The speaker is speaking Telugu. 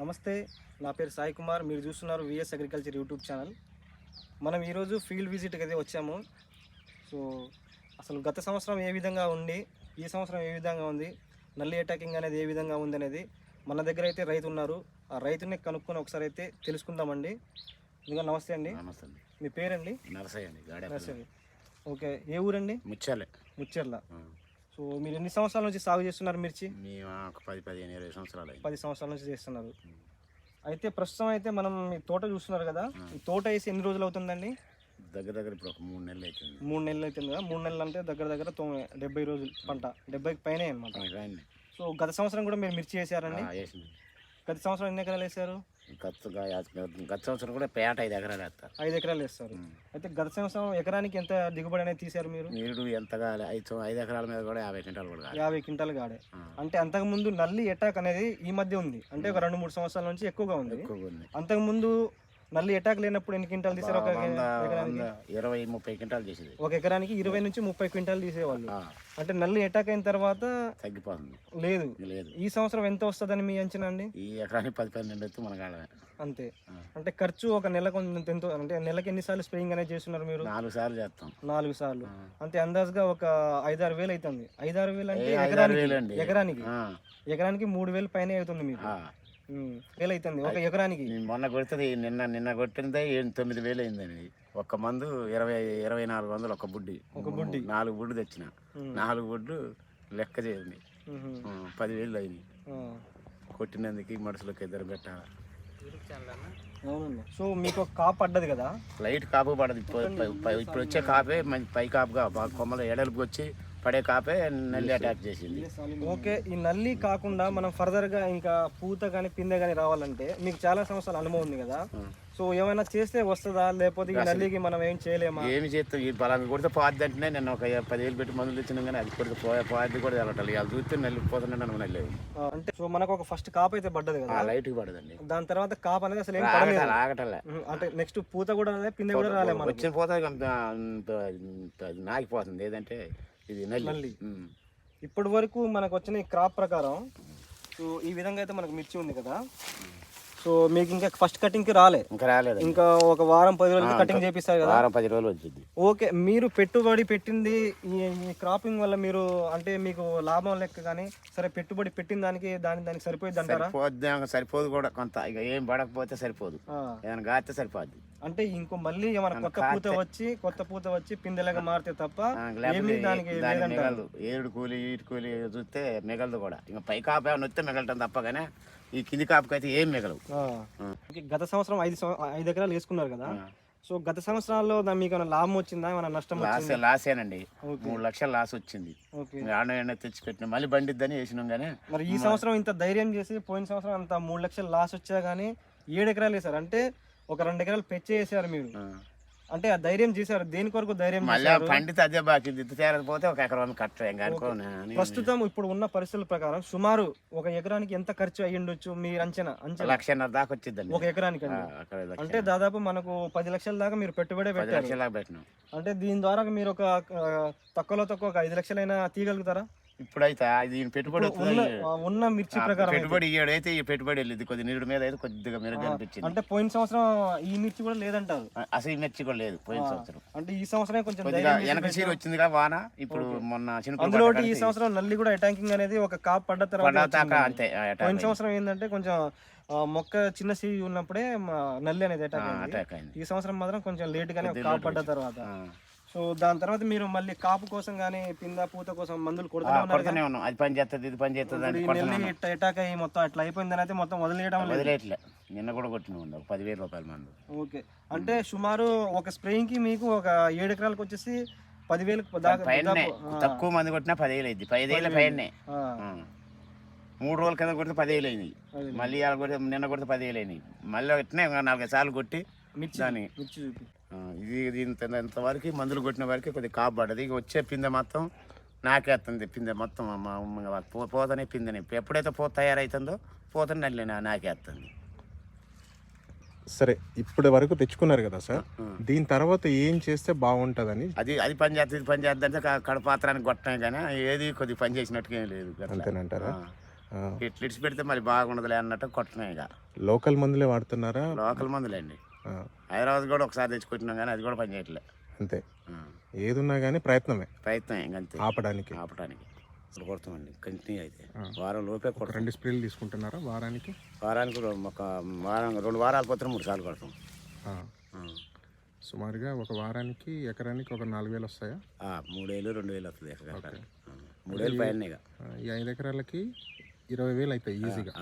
నమస్తే నా పేరు సాయి కుమార్. మీరు చూస్తున్నారు విఎస్ అగ్రికల్చర్ యూట్యూబ్ ఛానల్ మనం ఈరోజు ఫీల్డ్ విజిట్కి అయితే వచ్చాము. సో అసలు గత సంవత్సరం ఏ విధంగా ఉండి ఈ సంవత్సరం ఏ విధంగా ఉంది? నల్లి అటాకింగ్ అనేది ఏ విధంగా ఉంది అనేది మన దగ్గర అయితే రైతు ఉన్నారు. ఆ రైతుని కనుక్కొని ఒకసారి అయితే తెలుసుకుందామండి. ఇంకా నమస్తే అండి. నమస్తే మీ పేరండి? నరసయ్య అండి నర్సరీ ఓకే ఏ ఊరండి? ముచ్చెర్ల. ఆ. సో మీరు ఎన్ని సంవత్సరాల నుంచి సాగు చేస్తున్నారు మిర్చి? మేము ఒక పది పదిహేను ఇరవై సంవత్సరాలు అయింది. పది సంవత్సరాల నుంచి చేస్తున్నారు. అయితే ప్రస్తుతం అయితే మనం ఈ తోట చూస్తున్నారు కదా ఈ తోట వేసి ఎన్ని రోజులు అవుతుందండి? దగ్గర దగ్గర ఇప్పుడు ఒక మూడు నెలలు అవుతుంది. మూడు నెలలు అవుతుంది కదా మూడు నెలలు అంటే దగ్గర దగ్గర తొమ్మిది డెబ్బై రోజులు పంట డెబ్బైకి పైనే అనమాట ఆ. సో గత సంవత్సరం కూడా మీరు మిర్చి వేసారండి? ఆ, వేసింది. గత సంవత్సరం ఎన్ని ఎకరాలు వేసారు గత గత సంవత్సరం కూడా పేట ఐదు ఎకరాలు వేస్తారు ఐదు ఎకరాలు వేస్తారు. అయితే గత సంవత్సరం ఎకరానికి ఎంత దిగుబడి అనేది తీశారు మీరు? నీరుడు ఎంత కావాలి ఐదు ఐదు ఎకరాల మీద కూడా యాభై క్వింటాలు కూడా యాభై క్వింటాలు గాడే ఆ, అంటే అంతకుముందు నల్లి అటాక్ అనేది ఈ మధ్య ఉంది. అంటే ఒక రెండు మూడు సంవత్సరాల నుంచి ఎక్కువగా ఉంది. ఎక్కువగా ఉంది. అంతకుముందు నల్లి అటాక్ లేనప్పుడు ఎన్ని క్వింటాలు తీశారు ఒక ఇరవై ముప్పై క్వింటాలు చేసేది ఒక ఎకరానికి ఇరవై నుంచి ముప్పై క్వింటాలు తీసేవాళ్ళు. అంటే నల్లి అటాక్ అయిన తర్వాత తగ్గిపోతుంది. లేదు. లేదు. ఈ సంవత్సరం ఎంత వస్తుందని మీ అంచనా అండి? ఈ ఎకరానికి పది పన్నెండు ఎత్తు మన అంతే. అంటే ఖర్చు ఒక నెలకు ఎంత అంటే నెలకి ఎన్నిసార్లు స్ప్రేయింగ్ అనేది చేస్తున్నారు మీరు? నాలుగు సార్లు చేస్తాం. నాలుగు సార్లు. అంతే అందాజుగా ఒక ఐదారు వేలు అవుతుంది ఐదారు వేలు అంటే ఎకరానికి. ఎకరానికి. ఎకరానికి మూడు వేలు పైన అవుతుంది మీకు. వేలు అవుతుంది ఒక ఎకరానికి. నేను మొన్న కొడుతుంది నిన్న నిన్న కొట్టినదే ఏడు తొమ్మిది వేలు అయిందండి ఒక్క మందు ఇరవై ఇరవై నాలుగు వందలు ఒక బుడ్డి. ఒక బుడ్డి. నాలుగు బుడ్డు తెచ్చిన. నాలుగు బుడ్లు లెక్క చేయండి. పదివేలు అయినాయి. ఆ. కొట్టినందుకు మనుషులకు ఇద్దరు పెట్టాలి సో మీకు ఒక కాపు పడ్డది కదా? లైట్ కాపు పడదు. ఇప్పుడు పై- ఇప్పుడు వచ్చే కాపే మంచి పై కాపుగా బాగా కొమ్మలు ఎడలుపు వచ్చి పడే కాపే నల్లి అటాక్ చేసింది. ఓకే ఈ నల్లి కాకుండా మనం ఫర్దర్గా ఇంకా పూత కానీ పిందె కానీ రావాలంటే మీకు చాలా సంవత్సరాల అనుభవం ఉంది కదా. సో ఏమైనా చేస్తే వస్తుందా? లేకపోతే ఈ నల్లికి మనం ఏం చేయలేమా? ఏమి చేస్తాం? ఈ బలంగా కొడితే పోద్ది అంటేనే నేను ఒక పదివేలు పెట్టి మందులు ఇచ్చినా కానీ అది కొడితే పోయే పోద్ది కూడా తెలటాలి అది చూస్తే నల్లి పోతుండే నన్ను నల్లి అంటే సో మనకు ఒక ఫస్ట్ కాపు అయితే పడ్డది కదా. లైట్కి పడదండి దాని తర్వాత కాపు అనేది అసలు ఏం పడలేదు. ఆగటాలి అంటే నెక్స్ట్ పూత కూడా పిందె కూడా రాలే మనకు. వచ్చిన పోతే నాకిపోతుంది ఏదంటే ఇది నల్లి. ఇప్పటి వరకు మనకు వచ్చిన క్రాప్ ప్రకారం సో ఈ విధంగా అయితే మనకు మిర్చి ఉంది కదా. సో మీకు ఇంకా ఫస్ట్ కటింగ్కి రాలే. ఇంకా రాలేదు ఇంకా ఒక వారం పది రోజులకి కటింగ్ చేపిస్తారు కదా. వారం పది రోజులు వచ్చింది. ఓకే మీరు పెట్టుబడి పెట్టింది ఈ క్రాపింగ్ వల్ల మీరు అంటే మీకు లాభం లెక్క కానీ సరే పెట్టుబడి పెట్టిన దానికి దాని దానికి సరిపోయింది అంటారా? సరిపోద్ది సరిపోదు కూడా కొంత. ఇక ఏం పడకపోతే సరిపోదు. ఏదైనా గాస్తే సరిపోద్ది. అంటే ఇంకో మళ్ళీ ఏమైనా కొత్త పూత వచ్చి కొత్త పూత వచ్చి పిందెలాగా మారితే తప్ప ఏమీ దానికి మిగలదు. ఏడు కూలి ఈటు కూలి చూస్తే మిగలదు కూడా. ఇంకా పై కాపు ఏమైనా వస్తే మిగలటం తప్ప కానీ ఈ కింది కాపుకి అయితే ఏం మిగలవు. గత సంవత్సరం ఐదు ఐదు ఎకరాలు వేసుకున్నారు కదా. సో గత సంవత్సరాల్లో మీకు ఏమైనా లాభం వచ్చిందా? ఏమైనా నష్టం లాస్ లాసేనండి. ఓకే. మూడు లక్షలు లాస్ వచ్చింది. ఆడ తెచ్చి పెట్టిన మళ్ళీ బండిద్దని వేసినాం కానీ మరి ఈ సంవత్సరం ఇంత ధైర్యం చేసి పోయిన సంవత్సరం అంత మూడు లక్షలు లాస్ వచ్చా కానీ ఏడు ఎకరాలు వేసారు అంటే ఒక రెండు ఎకరాలు పెంచే వేసారు మీరు. అంటే ఆ ధైర్యం చేశారు. దేని కొరకు ధైర్యం మళ్ళీ చేశారు? పండితే అదే బాకీ తేరకపోతే ఒక ఎకరం కట్టం ప్రస్తుతం ఇప్పుడు ఉన్న పరిస్థితుల ప్రకారం సుమారు ఒక ఎకరానికి ఎంత ఖర్చు అయ్యి ఉండొచ్చు మీ అంచనా? అంచనా? లక్షన్నర దాకా వచ్చిందండి ఒక ఎకరానికి అంటే దాదాపు మనకు పది లక్షల దాకా మీరు పెట్టుబడే పెట్టారు. అంటే దీని ద్వారా మీరు ఒక తక్కువలో తక్కువ ఒక ఐదు లక్షలైనా తీయగలుగుతారా? ఇప్పుడైతే ఇది పెట్టుబడి ఉన్న మిర్చి ప్రకారం. పెట్టుబడి ఇయ్యాడు అయితే ఈ పెట్టుబడి వెళ్ళింది. కొద్ది నీరు మీద అయితే కొద్దిగా మెరుగ్గా అనిపించింది. అంటే పోయిన సంవత్సరం ఈ మిర్చి కూడా లేదంటారు. అసలు ఈ మిర్చి కూడా లేదు పోయిన సంవత్సరం. అంటే ఈ సంవత్సరం కొంచెం కొద్దిగా వెనక చీర వచ్చిందిగా వాన. ఇప్పుడు మొన్న చిన్న అందులో ఈ సంవత్సరం నల్లి కూడా అటాకింగ్ అనేది ఒక కాప్ పడ్డ తర్వాత వచ్చింది. అంతే పోయిన. సంవత్సరం ఏంటంటే కొంచెం మొక్క చిన్న సీజీ ఉన్నప్పుడే నల్లి అనేది అటాక్ ఈ సంవత్సరం మాత్రం కొంచెం లేట్ గానే కాపు పడ్డ తర్వాత. సో దాని తర్వాత మీరు మళ్ళీ కాపు కోసం గానీ పింద పూత కోసం మందులు కొడుతూనే ఉన్నారు కొడుతూనే ఉన్నాం. అది పని చేస్తుంది ఇది పని చేస్తుంది ఇప్పుడు అని ఈ కొడుతూనే నెల్లి ఉన్నాం. అటాక్ అయ్యి మొత్తం అట్లా అయిపోయిందని అయితే మొత్తం వదిలేయడం లేదు. వదిలేయట్లే. నిన్న కూడా కొట్టిన ఒక పదివేల రూపాయల మందు. ఓకే. అంటే సుమారు ఒక స్ప్రేయింగ్కి మీకు ఒక ఏడు ఎకరాలకు వచ్చేసి పదివేలు దాకా పైన దాదాపు, ఆ, తక్కువ మంది కొట్టినా పదివేలు అయింది పదివేల పైనే ఆ. మూడు రోజుల కింద కొడితే పదివేలు అయినాయి. అదే. మళ్ళీ ఇవాళ కొడితే నిన్న కొడితే పదివేలు అయినాయి. మళ్ళీ ఇట్నే ఇంకా నాలుగైదు సార్లు కొట్టి మిర్చి దాని మిర్చి చూపి. ఇది ఇంత ఇంతవరకు మందులు కొట్టిన వరకు కొద్దిగా కాపు పడ్డది ఇక వచ్చే పిందె మొత్తం నాకేస్తుంది పిందె మొత్తం పోతనే పిందెని ఎప్పుడైతే పోత తయారవుతుందో పోతనే నల్లి నాకేస్తుంది సరే ఇప్పటి వరకు తెచ్చుకున్నారు కదా సార్. దీని తర్వాత ఏం చేస్తే బాగుంటుందని? అది అది పని చేస్తుంది పని చేద్దంటే కడపాత్రానికి కొట్టమే కానీ ఏది కొద్దిగా పని చేసినట్టుగా ఏం లేదు. అంతేనంటారా? ఆ. ఆ, ఇట్లా ఇడిచి పెడితే మరి బాగుండదులే అన్నట్టు కొట్టడం ఇక. లోకల్ మందులే వాడుతున్నారా? లోకల్ మందులండి. ఆ, హైదరాబాద్ కూడా ఒకసారి తెచ్చి కొట్టినాం కానీ అది కూడా పనిచేయట్లే అంతే. ఆ, ఏదున్నా కానీ ప్రయత్నమే. ప్రయత్నం ఇంకంతే ఆపడానికి. ఆపడానికి. ఇప్పుడు కొడతామండి కంటిన్యూ అయితే. వారం లోపే కొడతాం. రెండు స్ప్రేలు తీసుకుంటున్నారా వారానికి? వారానికి ఒక వారం రెండు వారాలు పోతే మూడు సార్లు కొడతాం. సుమారుగా ఒక వారానికి ఎకరానికి ఒక నాలుగు వేలు వస్తాయా? ఆ, మూడేళ్ళు రెండు వేలు వస్తుంది ఎకరానికి. ఆ, మూడేళ్ళు పైన ఈ ఐదు ఎకరాలకి ఇరవై వేలు అవుతాయి ఈజీగా.